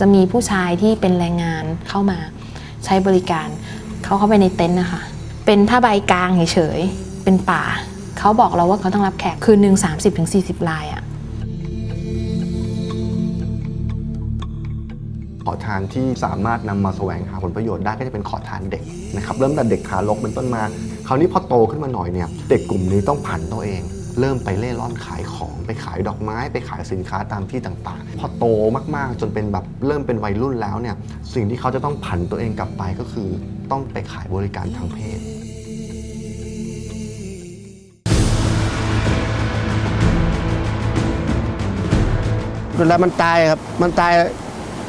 จะมีผู้ชายที่เป็นแรงงานเข้ามาใช้บริการ เขาเข้าไปในเต็นท์นะคะ เป็นผ้าใบกลางเฉยๆเป็นป่า เขาบอกเราว่าเขาต้องรับแขกคืนหนึ่ง30-40รายอะขอทานที่สามารถนำมาแสวงหาผลประโยชน์ได้ก็จะเป็นขอทานเด็กนะครับเริ่มแต่เด็กทารกเป็นต้นมา คราวนี้พอโตขึ้นมาหน่อยเนี่ยเด็กกลุ่มนี้ต้องผันตัวเอง เริ่มไปเล่ร่อนขายของไปขายดอกไม้ไปขายสินค้าตามที่ต่างๆ พอโตมากๆ จนเป็นแบบเริ่มเป็นวัยรุ่นแล้วเนี่ยสิ่งที่เขาจะต้องผันตัวเองกลับไปก็คือต้องไปขายบริการทางเพศเวลามันตายครับ มันตาย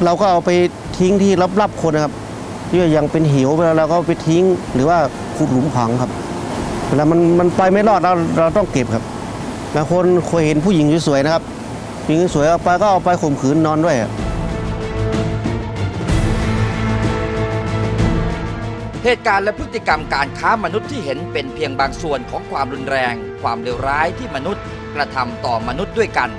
เราก็เอาไปทิ้งที่รับๆคนนะครับที่ว่ายังเป็นหิวเวลาเราก็ไปทิ้งหรือว่าขุดหลุมฝังครับ เวลามันมันไปไม่รอดเราเราต้องเก็บครับ บางคนเคยเห็นผู้หญิงสวยๆนะครับผู้หญิงสวยเอาไปก็เอาไปข่มขืนนอนด้วยครับเหตุการณ์และพฤติกรรมการค้ามนุษย์ที่เห็นเป็นเพียงบางส่วนของความรุนแรง ความเลวร้ายที่มนุษย์กระทำต่อมนุษย์ด้วยกัน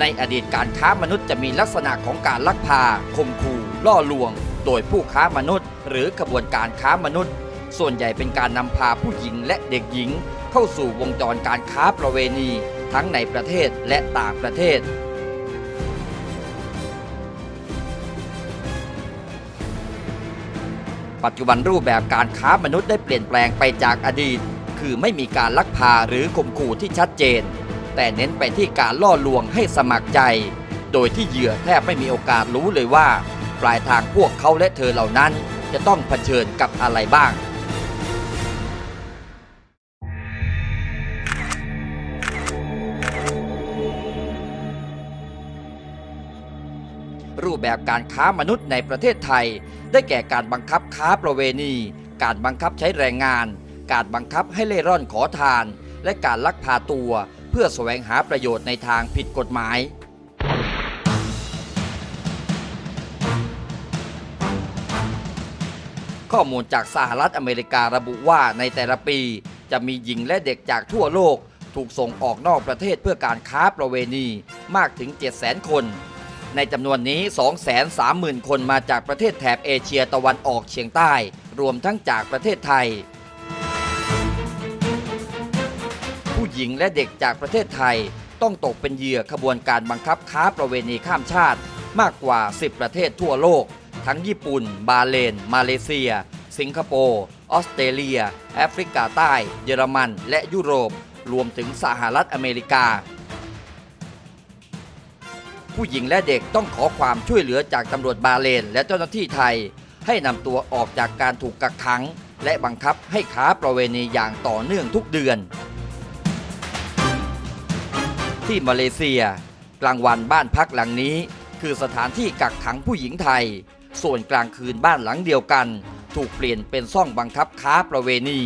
ในอดีตการค้ามนุษย์จะมีลักษณะของการลักพาข่มขู่ล่อลวง โดยผู้ค้ามนุษย์ หรือขบวนการค้ามนุษย์ ส่วนใหญ่เป็นการนำพาผู้หญิงและเด็กหญิง เข้าสู่วงจรการค้าประเวณี ทั้งในประเทศและต่างประเทศ ปัจจุบันรูปแบบการค้ามนุษย์ได้เปลี่ยนแปลงไปจากอดีต คือไม่มีการลักพาหรือข่มขู่ที่ชัดเจน แต่เน้นไปที่การล่อลวงให้สมัครใจ โดยที่เหยื่อแทบไม่มีโอกาสรู้เลยว่า ปลายทางพวกเขาและเธอเหล่านั้นจะต้องเผชิญกับอะไรบ้าง แบบการค้ามนุษย์ในประเทศไทย ได้แก่การบังคับค้าประเวณี การบังคับใช้แรงงาน การบังคับให้เล่ร่อนขอทาน และการลักพาตัวเพื่อแสวงหาประโยชน์ในทางผิดกฎหมายข้อมูลจากสหรัฐอเมริการะบุว่าในแต่ละปี จะมีหญิงและเด็กจากทั่วโลก ถูกส่งออกนอกประเทศเพื่อการค้าประเวณีมากถึง 700,000 คน ในจำนวนนี้ 230,000 คนมาจากประเทศแถบเอเชียตะวันออกเฉียงใต้ รวมทั้งจากประเทศไทย ผู้หญิงและเด็กจากประเทศไทย ต้องตกเป็นเหยื่อขบวนการบังคับค้าประเวณีข้ามชาติ มากกว่า 10 ประเทศทั่วโลก ทั้งญี่ปุ่น บาเลน มาเลเซีย สิงคโปร์ออสเตรเลีย แอฟริกาใต้ เยอรมัน และยุโรป รวมถึงสหรัฐอเมริกา ผู้หญิงและเด็กต้องขอความช่วยเหลือจากตำรวจบาเลน และเจ้าหน้าที่ไทย ให้นำตัวออกจากการถูกกักขัง และบังคับให้ค้าประเวณีอย่างต่อเนื่องทุกเดือน ที่มาเลเซีย กลางวันบ้านพักหลังนี้ คือสถานที่กักขังผู้หญิงไทย ส่วนกลางคืนบ้านหลังเดียวกัน ถูกเปลี่ยนเป็นซ่องบังคับค้าประเวณี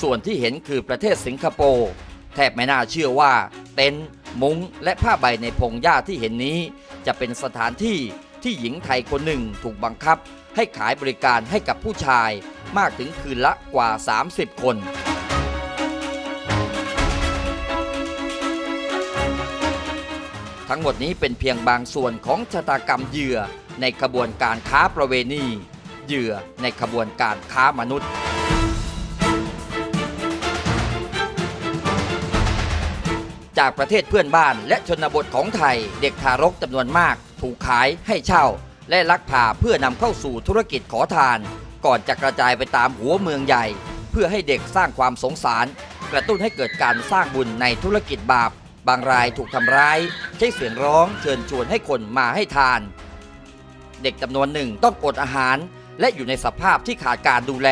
ส่วนที่เห็นคือประเทศสิงคโปร์ แทบไม่น่าเชื่อว่า เต็นท์มุ้งและผ้าใบในพงหญ้าที่เห็นนี้ จะเป็นสถานที่ที่หญิงไทยคนหนึ่งถูกบังคับ ให้ขายบริการให้กับผู้ชายมากถึงคืนละกว่า 30 คนทั้งหมดนี้เป็นเพียงบางส่วนของชะตากรรมเหยื่อในขบวนการค้าประเวณี เหยื่อในขบวนการค้ามนุษย์ จากประเทศเพื่อนบ้านและชนบทของไทย เด็กทารกจำนวนมาก ถูกขายให้เช่า และลักพาเพื่อนำเข้าสู่ธุรกิจขอทาน ก่อนจะกระจายไปตามหัวเมืองใหญ่ เพื่อให้เด็กสร้างความสงสาร กระตุ้นให้เกิดการสร้างบุญในธุรกิจบาป บางรายถูกทำร้าย ใช้เสียงร้องเชิญชวนให้คนมาให้ทาน เด็กจำนวนหนึ่งต้องอดอาหาร และอยู่ในสภาพที่ขาดการดูแล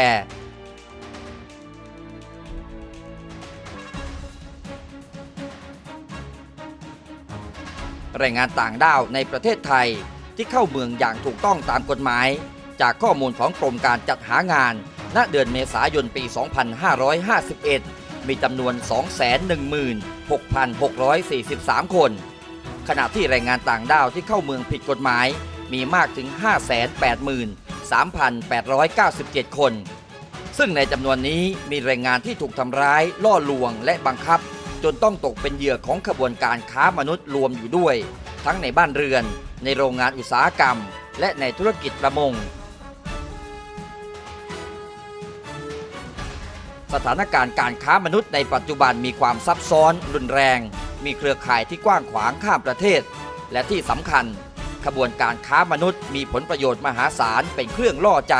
แรงงานต่างด้าวในประเทศไทย ที่เข้าเมืองอย่างถูกต้องตามกฎหมาย จากข้อมูลของกรมการจัดหางาน ณเดือนเมษายนปี 2551 มีจำนวน 216,643 คน ขณะที่แรงงานต่างด้าวที่เข้าเมืองผิดกฎหมาย มีมากถึง 583,897 คน ซึ่งในจำนวนนี้มีแรงงานที่ถูกทำร้าย ล่อลวงและบังคับ จนต้องตกเป็นเหยื่อของขบวนการค้ามนุษย์รวมอยู่ด้วย ทั้งในบ้านเรือน ในโรงงานอุตสาหกรรม และในธุรกิจประมง สถานการณ์การค้ามนุษย์ในปัจจุบันมีความซับซ้อน รุนแรง มีเครือข่ายที่กว้างขวางข้ามประเทศ และที่สำคัญ ขบวนการค้ามนุษย์มีผลประโยชน์มหาศาลเป็นเครื่องล่อใจ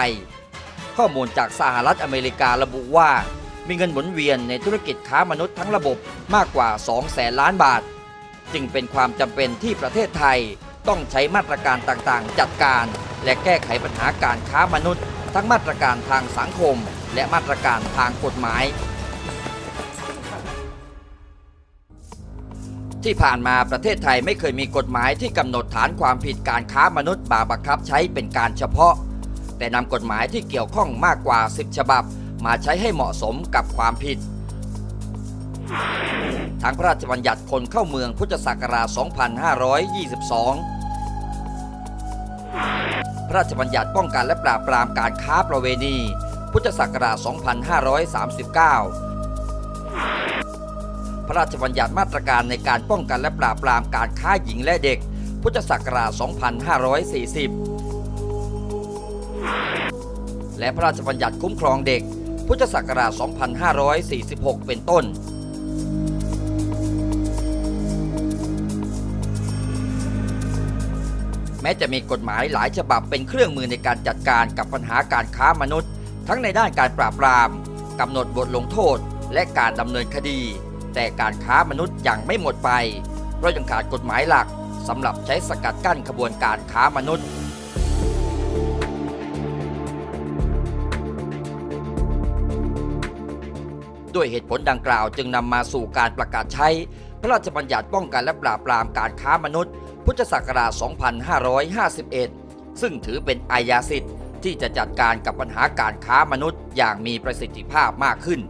ข้อมูลจากสหรัฐอเมริการะบุว่า มีเงินหมุนเวียนในธุรกิจค้ามนุษย์ทั้งระบบมากกว่า 2 แสนล้านบาท จึงเป็นความจำเป็นที่ประเทศไทยต้องใช้มาตรการต่างๆ จัดการ และแก้ไขปัญหาการค้ามนุษย์ ทั้งมาตรการทางสังคม และมาตรการทางกฎหมาย ที่ผ่านมาประเทศไทยไม่เคยมีกฎหมายที่กำหนดฐานความผิดการค้ามนุษย์บาบังคับใช้เป็นการเฉพาะ แต่นำกฎหมายที่เกี่ยวข้องมากกว่า 10 ฉบับ มาใช้ให้เหมาะสมกับความผิดทั้งพระราชบัญญัติคนเข้าเมืองพุทธศักราช 2522 พระราชบัญญัติป้องกันและปราบปรามการค้าประเวณี พุทธศักราช 2539พระราชบัญญัติมาตรการในการป้องกันและปราบปรามการค้าหญิงและเด็ก พุทธศักราช 2540 และพระราชบัญญัติคุ้มครองเด็ก พุทธศักราช 2546 เป็นต้น แม้จะมีกฎหมายหลายฉบับเป็นเครื่องมือในการจัดการกับปัญหาการค้ามนุษย์ ทั้งในด้านการปราบปรามกำหนดบทลงโทษ และการดำเนินคดี แต่การค้ามนุษย์ยังไม่หมดไป เพราะยังขาดกฎหมายหลักสำหรับใช้สกัดกั้นขบวนการค้ามนุษย์ ด้วยเหตุผลดังกล่าวจึงนำมาสู่การประกาศใช้ พระราชบัญญัติป้องกันและปราบปรามการค้ามนุษย์ พุทธศักราช 2551 ซึ่งถือเป็นอาญาสิทธิ์ที่จะจัดการกับปัญหาการค้ามนุษย์อย่างมีประสิทธิภาพมากขึ้น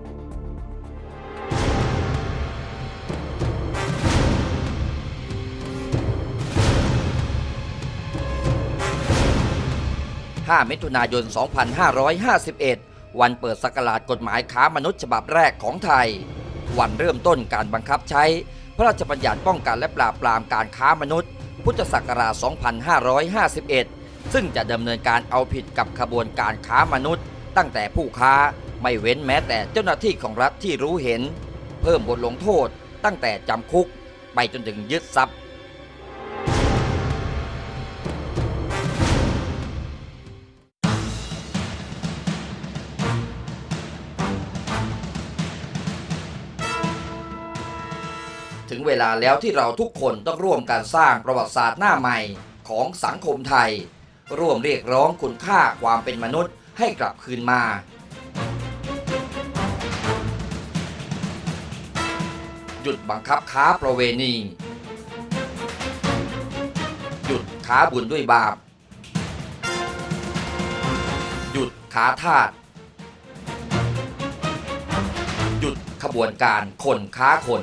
5มิถุนายน 2551 วันเปิดสกราชกฎหมายค้ามนุษย์ฉบับแรกของไทย วันเริ่มต้นการบังคับใช้ พระราชบัญญัติป้องกันและปราบปรามการค้ามนุษย์ พุทธศักราช 2551 ซึ่งจะดำเนินการเอาผิดกับขบวนการค้ามนุษย์ ตั้งแต่ผู้ค้าไม่เว้นแม้แต่เจ้าหน้าที่ของรัฐที่รู้เห็น เพิ่มบทลงโทษตั้งแต่จำคุก ไปจนถึงยึดทรัพย์ ถึงเวลาแล้วที่เราทุกคนต้องร่วมกันสร้างประวัติศาสตร์หน้าใหม่ของสังคมไทย ร่วมเรียกร้องคุณค่าความเป็นมนุษย์ให้กลับคืนมา หยุดบังคับค้าประเวณี หยุดค้าบุญด้วยบาป หยุดค้าทาสหยุดขบวนการคนค้าคน